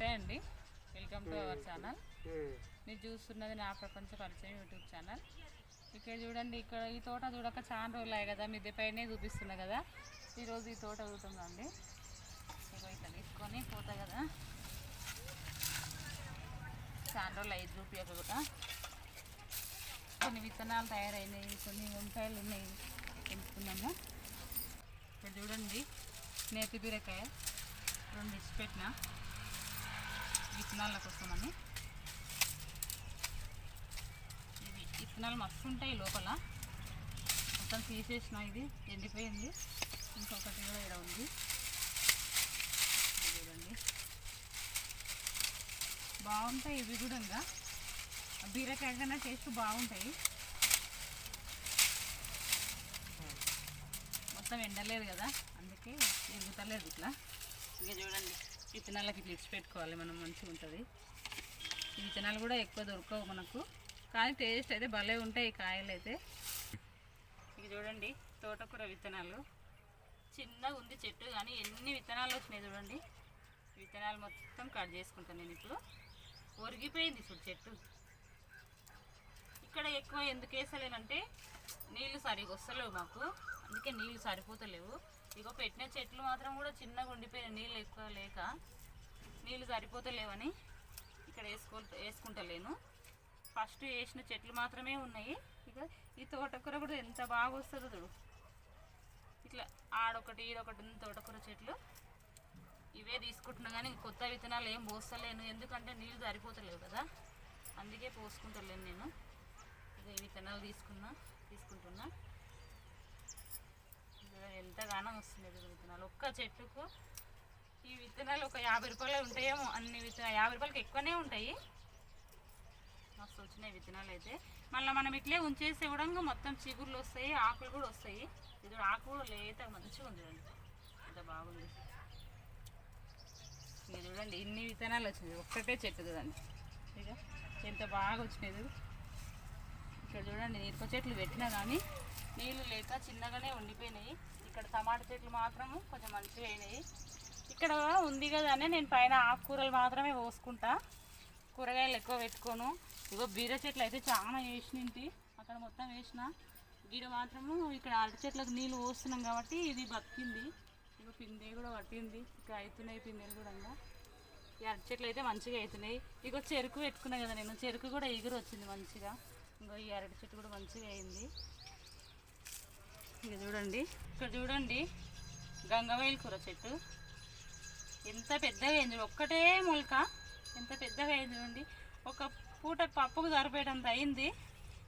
నమస్తే అండి. Welcome to our channel మీరు చూస్తున్నది నా ప్రపంచ పరిచయం యూట్యూబ్ ఛానల్ ఇక్కడ చూడండి ఇక్కడ ఈ తోట చూడక చాలా రోజులు అయ్యాయి కదా మిద్దె పైనే చూపిస్తున్నా కదా. ఈరోజు ఈ తోట ఇగో ఇట్లా తీసుకొని పోతా కదా. చాలా రోజులు అయ్యి చూపించక కూడా కొన్ని విత్తనాలు తయారైనాయి కొన్ని వంకాయలు ఉన్నాయి. తెంపుకున్నాము ఇక్కడ చూడండి నేతి బీరకాయ. రెండు ఇచ్చి పెట్టిన. విత్తనాల కోసమని ఇవి విత్తనాలు మస్తు ఉంటాయి లోపల. మొత్తం తీసేసిన ఇది ఎండిపోయింది. ఇంకొకటి కూడా ఇక్కడ ఉంది. చూడండి బాగుంటాయి ఇవి కూడా బీరకాయ కన్నా టేస్ట్ బాగుంటాయి. మొత్తం ఎండలేదు కదా అందుకే ఎరుగుతలేదు ఇట్లా. ఇంకా చూడండి. విత్తనాలకి ఇట్లా ఇచ్చి పెట్టుకోవాలి మనం మంచిగా ఉంటుంది. ఈ విత్తనాలు కూడా ఎక్కువ దొరకవు మనకు. కానీ టేస్ట్ అయితే భలే ఉంటాయి కాయలు అయితే. ఇక చూడండి తోటకూర విత్తనాలు. చిన్నగా ఉంది చెట్టు కానీ ఎన్ని విత్తనాలు వచ్చినాయి చూడండి. విత్తనాలు మొత్తం కట్ చేసుకుంటాను నేను ఇప్పుడు. ఒరిగిపోయింది ఇప్పుడు చెట్టు. ఇక్కడ ఎక్కువ ఎందుకు వేసలేనంటే నీళ్ళు సరిగా వస్తలేవు మాకు. అందుకే నీళ్ళు సరిపోతలేవు. ఇగో పెట్టిన చెట్లు మాత్రం కూడా చిన్నగా ఉండిపోయిన నీళ్ళు ఎక్కువ లేక నీళ్ళు సరిపోతలేవని ఇక్కడ వేసుకో వేసుకుంటలేను. ఫస్ట్ వేసిన చెట్లు మాత్రమే ఉన్నాయి. ఇక ఈ తోటకూర కూడా ఎంత బాగా వస్తుందో చూడు. ఇట్లా ఆడొకటి ఈడొకటి ఉంది తోటకూర చెట్లు. ఇవే తీసుకుంటున్నా కానీ కొత్త విత్తనాలు ఏం పోస్తలేను. ఎందుకంటే నీళ్ళు సరిపోతలేవు కదా. అందుకే పోసుకుంటలేను నేను. ఇక ఈ విత్తనాలు తీసుకున్నా తీసుకుంటున్నా. వస్తుంది విత్తనాలు. ఒక్క చెట్టుకు ఈ విత్తనాలు ఒక యాభై రూపాయలు ఉంటాయేమో. అన్ని విత్తనాలు యాభై రూపాయలకి ఎక్కువనే ఉంటాయి. మస్తు వచ్చినాయి విత్తనాలు అయితే. మళ్ళీ మనం ఇట్లే ఉంచేసి కూడా మొత్తం చిగుర్లు వస్తాయి ఆకులు కూడా వస్తాయి. ఇది ఆకు కూడా లేత మంచిగా ఉంది చూడండి. ఎంత బాగుంది. మీరు చూడండి ఇన్ని విత్తనాలు వచ్చినాయి. ఒక్కటే చెట్టు కదండి ఇక ఎంత బాగా వచ్చినాయి ఇక్కడ చూడండి మిరప చెట్లు పెట్టినా కానీ నీళ్ళు లేక చిన్నగానే ఉండిపోయినాయి. ఇక్కడ టమాటా చెట్లు మాత్రము కొంచెం మంచిగా అయినాయి. ఇక్కడ ఉంది కదా అని నేను పైన ఆకుకూరలు మాత్రమే పోసుకుంటా. కూరగాయలు ఎక్కువ పెట్టుకోను. ఇగో బీర చెట్లు అయితే చాలా వేసినింటి. అక్కడ మొత్తం వేసిన. గిడ మాత్రము ఇక్కడ అరటి చెట్లకు నీళ్ళు పోస్తున్నాం కాబట్టి ఇది బతికింది. ఇగో పిండి కూడా పట్టింది. ఇక అవుతున్నాయి పిందెలు కూడా ఈ అరటి చెట్లు అయితే మంచిగా అవుతున్నాయి ఇగో చెరుకు పెట్టుకున్నా కదా నేను. చెరుకు కూడా ఎగురు వచ్చింది మంచిగా. ఇంకో ఈ అరటి చెట్టు కూడా మంచిగా అయింది. ఇక చూడండి. ఇక్కడ చూడండి గంగవేలు కూర చెట్టు. ఎంత పెద్దగా అయింది ఒక్కటే మొలక. ఎంత పెద్దగా అయింది చూడండి. ఒక పూట పప్పుకు సరిపోయేటంత అయింది.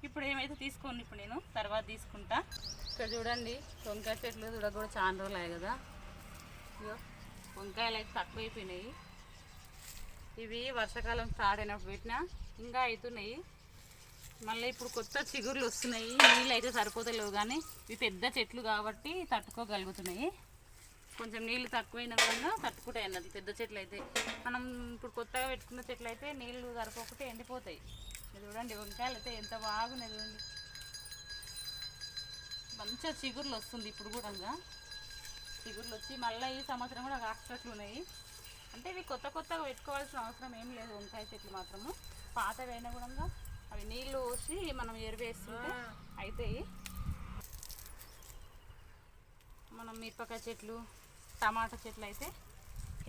ఇప్పుడు ఏమైతే తీసుకోండి ఇప్పుడు నేను తర్వాత తీసుకుంటా. ఇక్కడ చూడండి వంకాయ చెట్లు చూడ కూడా చాలా రోజులు అయ్యాయి కదా. ఇగో వంకాయలు అయితే తక్కువైపోయినాయి. ఇవి వర్షాకాలం స్టార్ట్ అయినప్పుడు పెట్టినా ఇంకా అవుతున్నాయి మళ్ళీ ఇప్పుడు కొత్త చిగుర్లు వస్తున్నాయి. నీళ్ళు అయితే సరిపోతలేవు కానీ ఇవి పెద్ద చెట్లు కాబట్టి తట్టుకోగలుగుతున్నాయి. కొంచెం నీళ్ళు తక్కువైనా కూడా తట్టుకుంటాయి అన్నది పెద్ద చెట్లు అయితే మనం ఇప్పుడు కొత్తగా పెట్టుకున్న చెట్లు అయితే నీళ్ళు సరిపోకుంటే ఎండిపోతాయి. ఇది చూడండి వంకాయలు అయితే ఎంత బాగున్నాయి చూడండి. మంచిగా చిగుర్లు వస్తుంది ఇప్పుడు కూడా. ఇంకా. చిగుర్లు వచ్చి మళ్ళీ ఈ సంవత్సరం కూడా కాసేట్లు ఉన్నాయి. అంటే ఇవి కొత్త కొత్తగా పెట్టుకోవాల్సిన అవసరం ఏం లేదు వంకాయ చెట్లు మాత్రము. పాతవి అయినా కూడా అవి నీళ్ళు పోసి మనం ఎరువేస్తుంటే అవుతాయి మనం మిరపకాయ చెట్లు టమాటా చెట్లు అయితే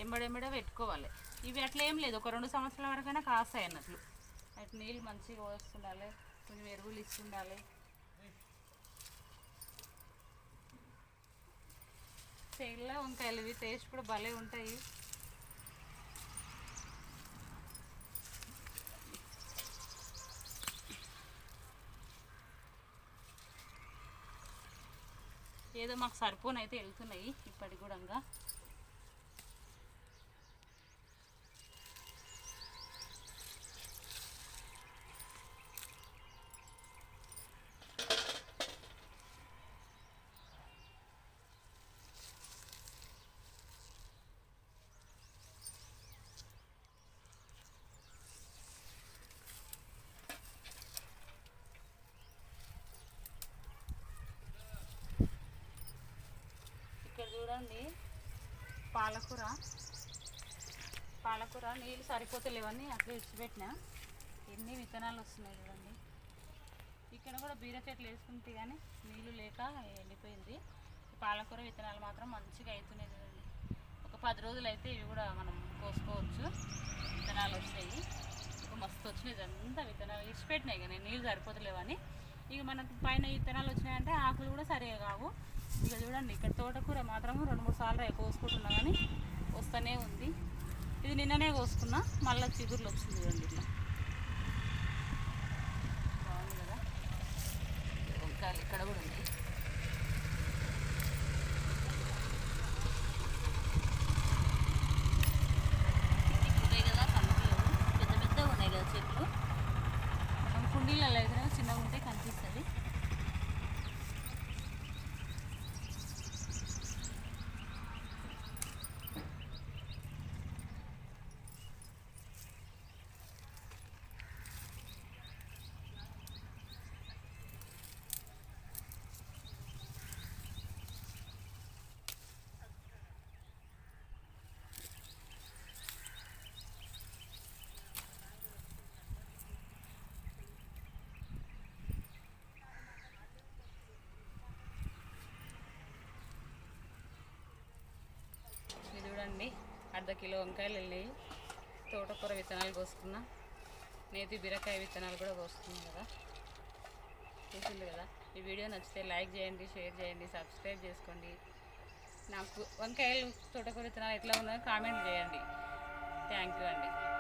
ఎంబడెంబడే పెట్టుకోవాలి. ఇవి అట్లా ఏం లేదు ఒక రెండు సంవత్సరాల వరకైనా కాస్తాయి అన్నట్లు. అటు నీళ్ళు మంచిగా పోస్తుండాలి కొంచెం ఎరువులు ఇస్తుండాలి. తెల్ల వంకాయలు ఇవి టేస్ట్ కూడా భలే ఉంటాయి. ఏదో మాకు సరిపోనైతే వెళ్తున్నాయి ఇప్పటికి కూడా ఇంకా. ఇక్కడ చూడండి పాలకూర. పాలకూర నీళ్ళు సరిపోతలేవని అట్లా ఇచ్చిపెట్టినా ఎన్ని విత్తనాలు వస్తున్నాయి చూడండి. ఇక్కడ కూడా బీర చెట్లు వేసుకుంటే కానీ నీళ్ళు లేక ఎండిపోయింది. పాలకూర విత్తనాలు మాత్రం మంచిగా అవుతున్నాయి చూడండి. ఒక పది రోజులు అయితే ఇవి కూడా మనం కోసుకోవచ్చు. విత్తనాలు వచ్చాయి ఇక మస్తు వచ్చినాయి. ఇదంతా విత్తనాలు ఇచ్చిపెట్టినాయి కానీ నీళ్ళు సరిపోతలేవని. ఇక మనకు పైన విత్తనాలు వచ్చినాయంటే ఆకులు కూడా సరిగా కావు. ఇక చూడండి ఇక్కడ తోటకూర మాత్రం రెండు మూడు సార్లు అవి కోసుకుంటున్నా కానీ వస్తూనే ఉంది. ఇది నిన్ననే కోసుకున్నా మళ్ళీ చిగుర్లు వచ్చింది చూడండి ఇట్లా. బాగుంది కదా? వంకాయలు ఇక్కడ కూడా ఉంది పెద్ద పెద్దగా ఉన్నాయి కదా చెట్లు. మనం కుండీలలో అయితే చిన్నగా ఉంటే కనిపిస్తాయి ఇది చూడండి అర్ధ కిలో వంకాయలు వెళ్ళినాయి తోటకూర విత్తనాలు కోసుకున్నా. నేతి బీరకాయ విత్తనాలు కూడా కోసుకున్నా కదా. చూసింది కదా? ఈ వీడియో నచ్చితే లైక్ చేయండి షేర్ చేయండి సబ్స్క్రైబ్ చేసుకోండి. నాకు వంకాయలు తోటకూర విత్తనాలు ఎట్లా ఉన్నాయో కామెంట్ చేయండి. థ్యాంక్ యూ అండి.